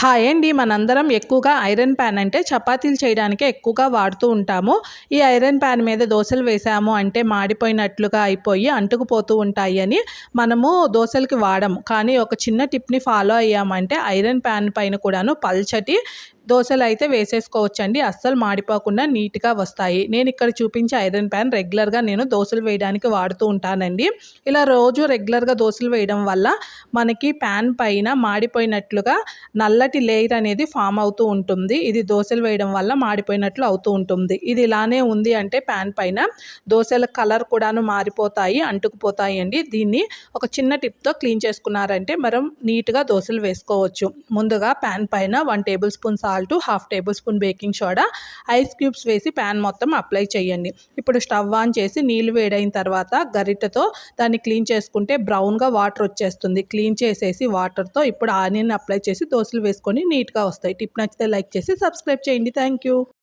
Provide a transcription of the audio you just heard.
Hi అండి. మనందరం ఎక్కువగా ఐరన్ ప్యాన్ అంటే చపాతీలు చేయడానికే ఎక్కువగా వాడుతూ ఉంటాము. ఈ ఐరన్ ప్యాన్ మీద దోశలు వేసాము అంటే మాడిపోయినట్లుగా అయిపోయి అంటుకుపోతూ ఉంటాయి అని మనము దోశలకి వాడము. కానీ ఒక చిన్న టిప్ని ఫాలో అయ్యామంటే ఐరన్ ప్యాన్ పైన కూడాను పల్చటి దోశలు అయితే వేసేసుకోవచ్చండి. అస్సలు మాడిపోకుండా నీట్గా వస్తాయి. నేను ఇక్కడ చూపించే ఐరన్ ప్యాన్ రెగ్యులర్గా నేను దోశలు వేయడానికి వాడుతూ ఉంటానండి. ఇలా రోజు రెగ్యులర్గా దోశలు వేయడం వల్ల మనకి ప్యాన్ పైన మాడిపోయినట్లుగా తెల్లటి లేయర్ అనేది ఫామ్ అవుతూ ఉంటుంది. ఇది దోశలు వేయడం వల్ల మాడిపోయినట్లు అవుతూ ఉంటుంది. ఇది ఇలానే ఉంది అంటే ప్యాన్ పైన దోశల కలర్ కూడాను మారిపోతాయి అంటుకుపోతాయి అండి. దీన్ని ఒక చిన్న టిప్తో క్లీన్ చేసుకున్నారంటే మనం నీట్గా దోశలు వేసుకోవచ్చు. ముందుగా ప్యాన్ పైన one tablespoon salt half tablespoon baking soda ice cubes వేసి ప్యాన్ మొత్తం అప్లై చేయండి. ఇప్పుడు స్టవ్ ఆన్ చేసి నీళ్ళు వేడైన తర్వాత గరిటతో దాన్ని క్లీన్ చేసుకుంటే బ్రౌన్గా వాటర్ వచ్చేస్తుంది. క్లీన్ చేసేసి వాటర్తో ఇప్పుడు ఆనియన్ అప్లై చేసి దోశలు చేసుకొని నీట్గా వస్తాయి. టిప్ నచ్చితే లైక్ చేసి సబ్స్క్రైబ్ చేయండి. Thank you.